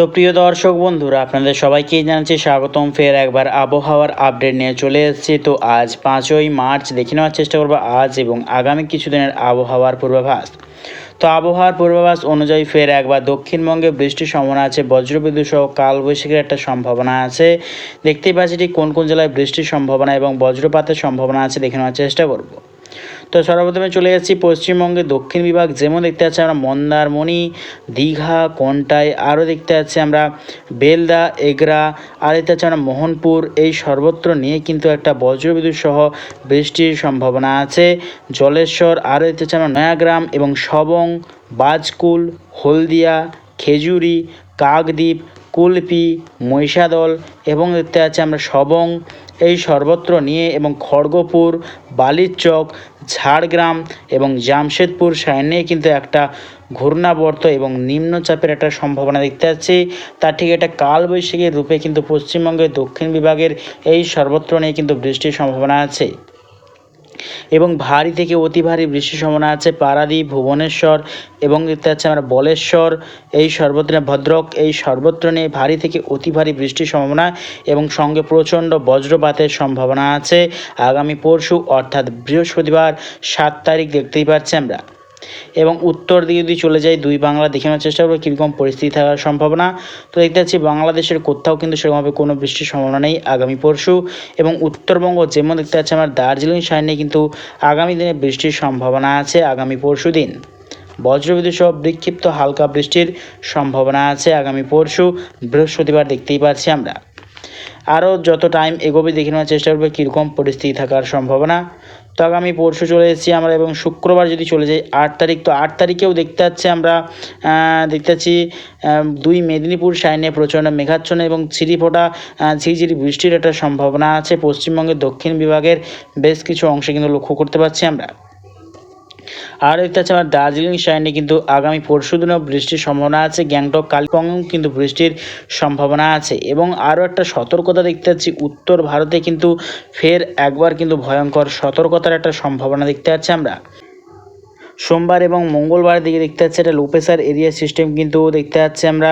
তো প্রিয় দর্শক বন্ধুরা, আপনাদের সবাইকেই জানাচ্ছি স্বাগতম। ফের একবার আবহাওয়ার আপডেট নিয়ে চলে এসেছি। তো আজ পাঁচই মার্চ, দেখে নেওয়ার চেষ্টা করব আজ এবং আগামী কিছুদিনের আবহাওয়ার পূর্বাভাস। তো আবহাওয়ার পূর্বাভাস অনুযায়ী ফের একবার দক্ষিণবঙ্গে বৃষ্টির সম্ভাবনা আছে, বজ্রবিদ্যুৎ সহ কালবৈশাখীর একটা সম্ভাবনা আছে। দেখতেই পাচ্ছি কোন কোন জেলায় বৃষ্টির সম্ভাবনা এবং বজ্রপাতের সম্ভাবনা আছে, দেখে নেওয়ার চেষ্টা করব। তো সর্বপ্রথমে চলে যাচ্ছি পশ্চিমবঙ্গের দক্ষিণ বিভাগ। যেমন দেখতে পাচ্ছি আমরা মন্দারমণি দীঘা, কন্টাই আরও দেখতে পাচ্ছি আমরা। বেলদা, এগরা, আর দেখতে পাচ্ছি আমরা মোহনপুর। এই সর্বত্র নিয়ে কিন্তু একটা বজ্রবিদ্যুৎ সহ বৃষ্টির সম্ভাবনা আছে। জলেশ্বর, আরও দেখতে পাচ্ছি আমরা নয়াগ্রাম এবং সবং বাজকুল, হলদিয়া, খেজুরি, কাকদ্বীপ কুলপি, মহিষাদল এবং দেখতে পাচ্ছি আমরা সবং। এই সর্বত্র নিয়ে এবং খড়গপুর, বালিচক, ঝাড়গ্রাম এবং জামশেদপুর সাইড নিয়ে কিন্তু একটা ঘূর্ণাবর্ত এবং নিম্নচাপের একটা সম্ভাবনা দেখতে পাচ্ছি তার ঠিক একটা কালবৈশাখীর রূপে কিন্তু পশ্চিমবঙ্গের দক্ষিণ বিভাগের এই সর্বত্র নিয়ে কিন্তু বৃষ্টির সম্ভাবনা আছে। এবং ভারী থেকে অতি ভারী বৃষ্টির সম্ভাবনা আছে পারাদ্বীপ ভুবনেশ্বর এবং দেখতে পাচ্ছি আমরা বলেশ্বর, এই সর্বত্র ভদ্রক, এই সর্বত্র নিয়ে ভারী থেকে অতি ভারী বৃষ্টির সম্ভাবনা এবং সঙ্গে প্রচণ্ড বজ্রপাতের সম্ভাবনা আছে। আগামী পরশু অর্থাৎ বৃহস্পতিবার সাত তারিখ দেখতেই পাচ্ছি আমরা। এবং উত্তর দিকে যদি চলে যাই, দুই বাংলা দেখে নেওয়ার চেষ্টা করব, কীরকম পরিস্থিতি থাকার সম্ভাবনা। তো দেখতে পাচ্ছি বাংলাদেশের কোথাও কিন্তু সেরকমভাবে কোনো বৃষ্টির সম্ভাবনা নেই আগামী পরশু। এবং উত্তরবঙ্গ যেমন দেখতে পাচ্ছি, আমার দার্জিলিং সাইডে কিন্তু আগামী দিনে বৃষ্টির সম্ভাবনা আছে আগামী পরশু দিন। বজ্রবিদ্যুৎ সহ বিক্ষিপ্ত হালকা বৃষ্টির সম্ভাবনা আছে আগামী পরশু, বৃহস্পতিবার দেখতেই পাচ্ছি আমরা। আরও যত টাইম এগোবে দেখে নেওয়ার চেষ্টা করবে, কীরকম পরিস্থিতি থাকার সম্ভাবনা। তো আগামী পরশু চলে এসেছি আমরা এবং শুক্রবার যদি চলে যাই, আট তারিখ। তো আট তারিখেও দেখতে পাচ্ছি আমরা দেখতে পাচ্ছি দুই মেদিনীপুর সাইনে প্রচণ্ড মেঘাচ্ছন্ন এবং ছিরিফোঁটা ঝিরিঝিরি বৃষ্টির একটা সম্ভাবনা আছে। পশ্চিমবঙ্গের দক্ষিণ বিভাগের বেশ কিছু অংশে কিন্তু লক্ষ্য করতে পারছি আমরা। আর দেখতে পাচ্ছি আমার দার্জিলিং সাইডে কিন্তু আগামী পরশু দিনও বৃষ্টির সম্ভাবনা আছে। গ্যাংটক কালিম্পং কিন্তু বৃষ্টির সম্ভাবনা আছে। এবং আরও একটা সতর্কতা দেখতে পাচ্ছি, উত্তর ভারতে কিন্তু ফের একবার কিন্তু ভয়ঙ্কর সতর্কতার একটা সম্ভাবনা দেখতে পাচ্ছি আমরা। সোমবার এবং মঙ্গলবার দিকে দেখতে পাচ্ছি একটা লোপেসার এরিয়া সিস্টেম কিন্তু দেখতে পাচ্ছি আমরা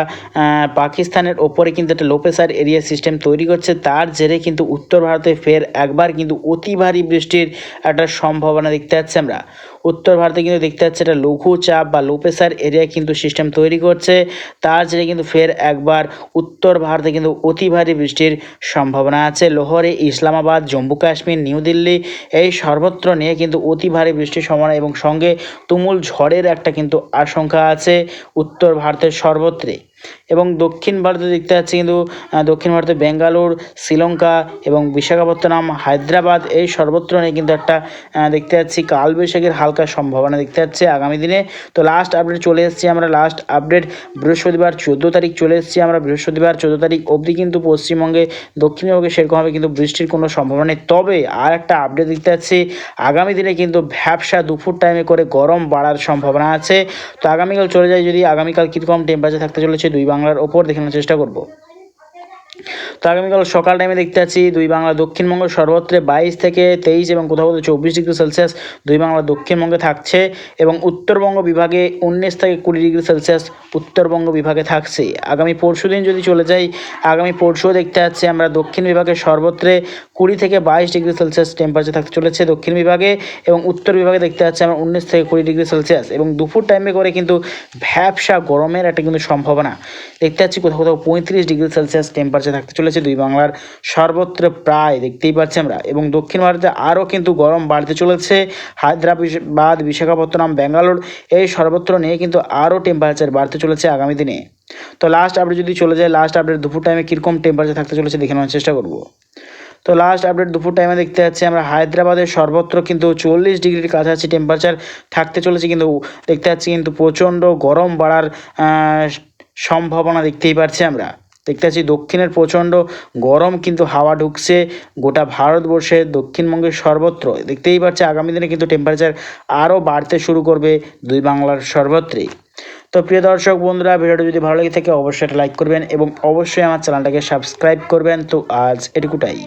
পাকিস্তানের ওপরে কিন্তু একটা লোপেসার এরিয়া সিস্টেম তৈরি করছে। তার জেরে কিন্তু উত্তর ভারতে ফের একবার কিন্তু অতি ভারী বৃষ্টির একটা সম্ভাবনা দেখতে পাচ্ছি আমরা। উত্তর ভারতে কিন্তু দেখতে পাচ্ছি একটা লঘু চাপ বা লোপেসার এরিয়া কিন্তু সিস্টেম তৈরি করছে। তার জেরে কিন্তু ফের একবার উত্তর ভারতে কিন্তু অতি ভারী বৃষ্টির সম্ভাবনা আছে। লোহরে, ইসলামাবাদ, জম্মু কাশ্মীর, নিউ দিল্লি এই সর্বত্র নিয়ে কিন্তু অতি ভারী বৃষ্টির সম্ভাবনা এবং সঙ্গে তুমুল ঝড়ের একটা কিন্তু আশঙ্কা আছে উত্তর ভারতের সর্বত্রে। এবং দক্ষিণ ভারতে দেখতে পাচ্ছি কিন্তু দক্ষিণ ভারতে বেঙ্গালোর শ্রীলঙ্কা এবং বিশাখাপত্তনম, হায়দ্রাবাদ এই সর্বত্র নিয়ে কিন্তু একটা দেখতে পাচ্ছি কালবৈশাখীর হালকা সম্ভাবনা দেখতে পাচ্ছি আগামী দিনে। তো লাস্ট আপডেট চলে এসেছি আমরা লাস্ট আপডেট বৃহস্পতিবার চোদ্দ তারিখ চলে এসেছি আমরা। বৃহস্পতিবার চোদ্দ তারিখ অবধি কিন্তু পশ্চিমবঙ্গে, দক্ষিণবঙ্গে সেরকমভাবে কিন্তু বৃষ্টির কোনো সম্ভাবনা নেই। তবে আর একটা আপডেট দেখতে পাচ্ছি, আগামী দিনে কিন্তু ভ্যাবসা দুপুর টাইমে করে গরম বাড়ার সম্ভাবনা আছে। তো আগামীকাল চলে যায় যদি, আগামীকাল কীরকম টেম্পারেচার থাকতে চলেছে দুই বাংলার ওপর দেখানোর চেষ্টা করব। তো আগামীকাল সকাল টাইমে দেখতে পাচ্ছি দুই বাংলা দক্ষিণবঙ্গ সর্বত্রে বাইশ থেকে তেইশ এবং কোথাও কোথাও চব্বিশ ডিগ্রি সেলসিয়াস দুই বাংলা দক্ষিণবঙ্গে থাকছে এবং উত্তরবঙ্গ বিভাগে উনিশ থেকে কুড়ি ডিগ্রি সেলসিয়াস উত্তরবঙ্গ বিভাগে থাকছে। আগামী পরশু দিন যদি চলে যাই, আগামী পরশুও দেখতে পাচ্ছি আমরা দক্ষিণ বিভাগে সর্বত্রে কুড়ি থেকে বাইশ ডিগ্রি সেলসিয়াস টেম্পারেচার থাকতে চলেছে দক্ষিণ বিভাগে এবং উত্তর বিভাগে দেখতে পাচ্ছি আমরা উনিশ থেকে কুড়ি ডিগ্রি সেলসিয়াস এবং দুপুর টাইমে করে কিন্তু ভ্যাবসা গরমের একটা কিন্তু সম্ভাবনা। দেখতে পাচ্ছি কোথাও কোথাও পঁয়ত্রিশ ডিগ্রি সেলসিয়াস টেম্পারেচার থাকতে চলেছে। দুই বাংলার সর্বত্র প্রায় দেখতেই পাচ্ছি আমরা। এবং দক্ষিণ ভারতে আরও কিন্তু গরম বাড়তে চলেছে। হায়দ্রাবাদ, বিশাখাপত্তনম, ব্যাঙ্গালোর এই সর্বত্র নিয়ে কিন্তু আরও টেম্পারেচার বাড়তে চলেছে আগামী দিনে। তো লাস্ট আপডেট যদি চলে যায় লাস্ট আপডেট দুপুর টাইমে কীরকম টেম্পারেচার থাকতে চলেছে দেখে নেওয়ার চেষ্টা করব। তো লাস্ট আপডেট দুপুর টাইমে দেখতে পাচ্ছি আমরা হায়দ্রাবাদের সর্বত্র কিন্তু চল্লিশ ডিগ্রির কাছাকাছি টেম্পারেচার থাকতে চলেছে। কিন্তু দেখতে পাচ্ছি কিন্তু প্রচণ্ড গরম বাড়ার সম্ভাবনা দেখতেই পারছি আমরা। দেখতে পাচ্ছি দক্ষিণের প্রচণ্ড গরম, কিন্তু হাওয়া ঢুকছে গোটা ভারতবর্ষে দক্ষিণবঙ্গের সর্বত্র। দেখতেই পাচ্ছে আগামী দিনে কিন্তু টেম্পারেচার আরও বাড়তে শুরু করবে দুই বাংলার সর্বত্রই। তো প্রিয় দর্শক বন্ধুরা, ভিডিওটি যদি ভালো লেগে থাকে, অবশ্যই একটা লাইক করবেন এবং অবশ্যই আমার চ্যানেলটাকে সাবস্ক্রাইব করবেন। তো আজ এটুকুটাই।